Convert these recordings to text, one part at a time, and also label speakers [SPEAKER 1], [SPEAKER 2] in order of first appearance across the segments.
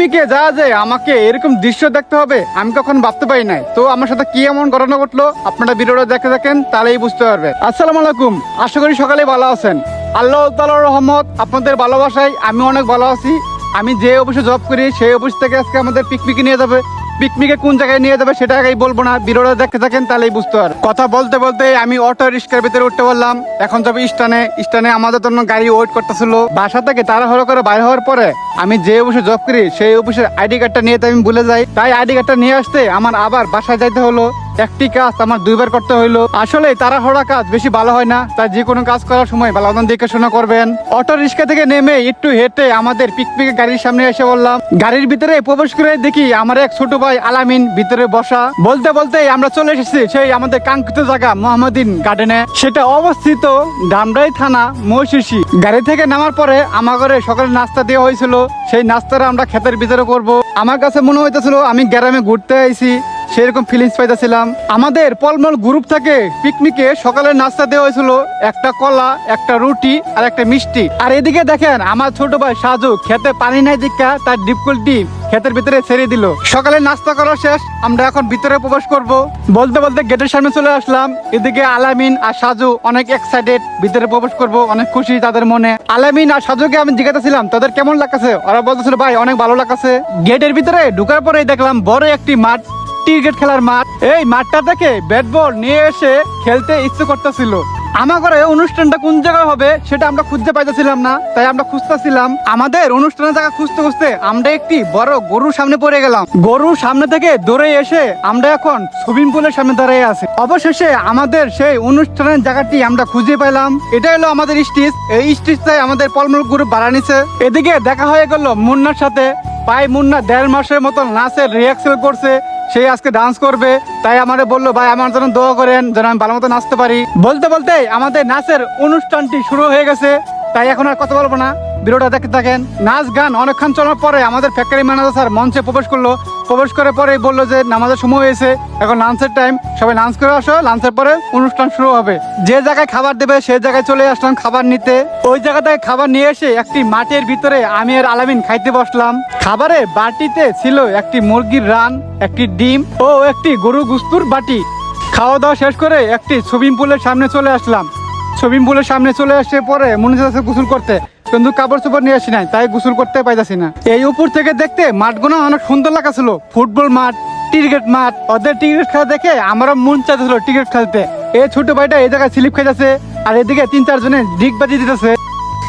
[SPEAKER 1] পিকনিকে যা যায় আমাকে এরকম দৃশ্য দেখতে হবে, আমি কখন ভাবতে পারি নাই। তো আমার সাথে কি এমন ঘটনা ঘটলো? আপনারা ভিডিওটা দেখে দেখেন তাহলেই বুঝতে পারবে। আসসালামু আলাইকুম, আশা করি সকালে ভালো আছেন। আল্লাহ তালার রহমত, আপনাদের ভালোবাসায় আমি অনেক ভালো আছি। আমি যে অফিসে জব করি, সেই অফিস থেকে আজকে আমাদের পিকনিকে নিয়ে যাবে। পিকনিকে কোন জায়গায় নিয়ে যাবে সেটা আগেই বলব না। ভিডিওটা দেখতে থাকেন, তাহলেই বুঝতে পার কথা বলতে বলতে আমি অটো রিক্সার ভিতরে উঠতে পারলাম এখন যাবে স্টানে স্টানে আমাদের জন্য গাড়ি ওয়েট করতেছিল। বাসা থেকে তাড়াহুড়ো করে বাইরে হওয়ার পরে আমি যে অফিসে জব করি, সেই অফিসের আইডি কার্ডটা নিয়ে তো আমি ভুলে যাই। তাই আইডি কার্ডটা নিয়ে আসতে আমার আবার বাসায় যাইতে হলো। একটি কাজ আমার দুইবার করতে হইল। আসলে তাড়াহুড়া কাজ, বেশি ভালো হয় না। তাই যে কোনো কাজ করার সময় ভালো মতন দেখে শোনা করবেন। অটো রিক্সা থেকে নেমে একটু হেঁটে আমাদের পিকনিকের গাড়ির সামনে এসে বললাম, গাড়ির ভিতরে প্রবেশ করে দেখি আমার এক ছোট ভাই আলামিন ভিতরে বসা। বলতে বলতে আমরা চলে এসেছি সেই আমাদের কাঙ্ক্ষিত জায়গা মোহাম্মদিন গার্ডেনে। সেটা অবস্থিত ডামরাই থানা মহিষি গাড়ি থেকে নামার পরে আমার ঘরে সকালে নাস্তা দেওয়া হয়েছিল। সেই নাস্তাটা আমরা ক্ষেতের ভিতরে করব। আমার কাছে মনে হইতেছিল আমি গ্রামে ঘুরতে আইছি। সেরকম ফিলিংস পাইতেছিলাম। আমাদের পলমল গ্রুপ থেকে পিকনিকে সকালে নাস্তা দেওয়া হয়েছিল। একটা কলা, একটা রুটি আর একটা মিষ্টি। আর এদিকে দেখেন, আমার ছোট ভাই সাজু খেতে পানি নাই দীক্ষা তার ডিপকুলটি ক্ষেতের ভিতরে ছেড়ে দিল। সকালে নাস্তা করা শেষ, আমরা এখন ভিতরে প্রবেশ করব। বলতে বলতে গেটের সামনে চলে আসলাম। এদিকে আলামিন আর সাজু অনেক এক্সাইটেড ভিতরে প্রবেশ করব, অনেক খুশি তাদের মনে। আলামিন আর সাজুকে আমি জিজ্ঞাসা তাদের কেমন লাগতেছে? ওরা বলতেছিল, ভাই, অনেক ভালো লাগতেছে। গেটের ভিতরে ঢুকার পরেই দেখলাম, বড় একটি মাঠ। ক্রিকেট খেলার মাঠ। এই মাঠটা থেকে ব্যাট বল নিয়ে এসে খেলতে ইচ্ছে করতেছিল। আমার ঘরে অনুষ্ঠানটা কোন জায়গায় হবে সেটা আমরা খুঁজতে পাইতেছিলাম না, তাই আমরা খুঁজতেছিলাম। আমাদের অনুষ্ঠানের জায়গা খুঁজতে খুঁজতে আমরা একটি বড় গরুর সামনে পড়ে গেলাম। গরুর সামনে থেকে দৌড়ে এসে আমরা এখন সুইমিং পুলের সামনে দাঁড়িয়ে আছি। অবশেষে আমাদের সেই অনুষ্ঠানের জায়গাটি আমরা খুঁজে পেলাম এটা হলো আমাদের স্টেজ। এই স্টেজটাই আমাদের পলমল গ্রুপ ভাড়া নিছে। এদিকে দেখা হয়ে গেল মুন্নার সাথে। পাই মুন্না দেড় মাসের মতন নাচের রিহার্সেল করছে। সে আজকে ডান্স করবে, তাই আমাদের বলল, ভাই, আমার জন্য দোয়া করেন, যেন আমি ভালো মতো নাচতে পারি। বলতে বলতে আমাদের নাচের অনুষ্ঠানটি শুরু হয়ে গেছে। তাই এখন আর কথা বলব না। ভিডিওটা দেখতে থাকেন। নাচ, গান অনেকক্ষণ চলার পরে আমাদের ফ্যাক্টরি ম্যানেজার স্যার মঞ্চে প্রবেশ করল। প্রবেশ করে পরে বলল যে, নামাজের সময় হয়েছে, এখন লাঞ্চের টাইম সবাই লাঞ্চ করে আসো লাঞ্চের পরে অনুষ্ঠান শুরু হবে। যে জায়গায় খাবার দেবে সেই জায়গায় চলে আসলাম খাবার নিতে। ওই জায়গা থেকে খাবার নিয়ে এসে একটি মাঠের ভিতরে আমি আর আলামিন খাইতে বসলাম। খাবারে বাটিতে ছিল একটি মুরগির রান, একটি ডিম ও একটি গরু গুস্তুর বাটি। খাওয়া দাওয়া শেষ করে একটি সুইমিং পুলের সামনে চলে আসলাম। সুইমিং পুলের সামনে চলে আসে পরে মনে হচ্ছে গোসল করতে। কিন্তু কাপড় চোপড় নিয়ে আসি নাই, তাই গোসল করতে পাইতাছি না। এই উপর থেকে দেখতে মাঠ মাঠগুলো অনেক সুন্দর লাগা ছিল ফুটবল মাঠ, ক্রিকেট মাঠ, ওদের ক্রিকেট খেলা দেখে আমারও মন চাইতেছিল ক্রিকেট খেলতে। এই ছোট ভাইটা এই জায়গায় স্লিপ খাইতেছে, আর এদিকে তিন চারজনে ডিগ বাজি দিতেছে।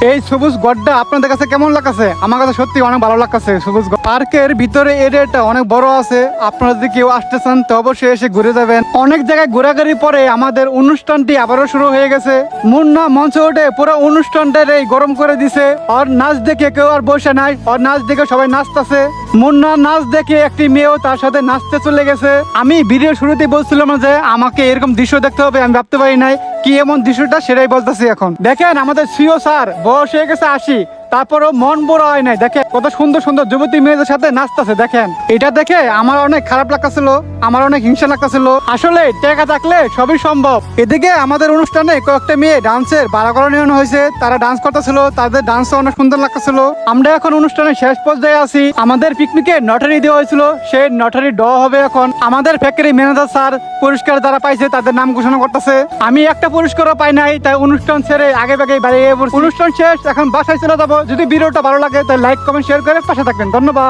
[SPEAKER 1] এই সবুজ গড্ডা আপনাদের কাছে কেমন লাগছে আমার কাছে সত্যি অনেক ভালো লাগছে সবুজ। পার্কের ভিতরে এরিয়াটা অনেক বড় আছে। আপনারা যদি কেউ আসতে চান, তো অবশ্যই এসে ঘুরে যাবেন। অনেক জায়গায় ঘোরাঘুরি পরে আমাদের অনুষ্ঠানটি আবারও শুরু হয়ে গেছে। মুন্না মঞ্চে উঠে পুরো অনুষ্ঠানটার এই গরম করে দিছে। ওর নাচ দেখে কেউ আর বসে নাই। ওর নাচ দেখে সবাই নাচতেছে। মুন্না নাচ দেখে একটি মেয়েও তার সাথে নাচতে চলে গেছে। আমি ভিডিও শুরুতে বলছিলাম যে, আমাকে এরকম দৃশ্য দেখতে হবে, আমি ভাবতে পারি নাই। কি এমন দৃশ্যটা? সেটাই বলতেছি এখন। দেখেন, আমাদের সিও স্যার, বয়স হয়ে গেছে আশি, তারপরও মন বড় হয় নাই। দেখে কত সুন্দর সুন্দর যুবতী মেয়েদের সাথে নাচতেছে, দেখেন। এটা দেখে আমার অনেক খারাপ লাগতেছিল। আমার অনেক হিংসা লাগতেছিল। আসলে টাকা থাকলে সবই সম্ভব। এদিকে আমাদের অনুষ্ঠানে কয়েকটা মেয়ে ডান্সের বাড়া করা নেওয়ানো হয়েছে। তারা ডান্স করতেছিল, তাদের ডান্স অনেক সুন্দর লাগতেছিল। আমরা এখন অনুষ্ঠানের শেষ পর্যায়ে আছি। আমাদের পিকনিকে নটারি দেওয়া হয়েছিল। সেই নটারি ড হবে এখন। আমাদের ফ্যাক্টরি ম্যানেজার স্যার পুরস্কার যারা পাইছে, তাদের নাম ঘোষণা করতেছে। আমি একটা পুরস্কারও পাই নাই, তাই অনুষ্ঠান ছেড়ে আগে ভাগে বাড়িয়ে অনুষ্ঠান শেষ, এখন বাসায় চলে যাব। যদি ভিডিওটা ভালো লাগে, তাহলে লাইক কমেন্ট শেয়ার করে পাশে থাকবেন। ধন্যবাদ।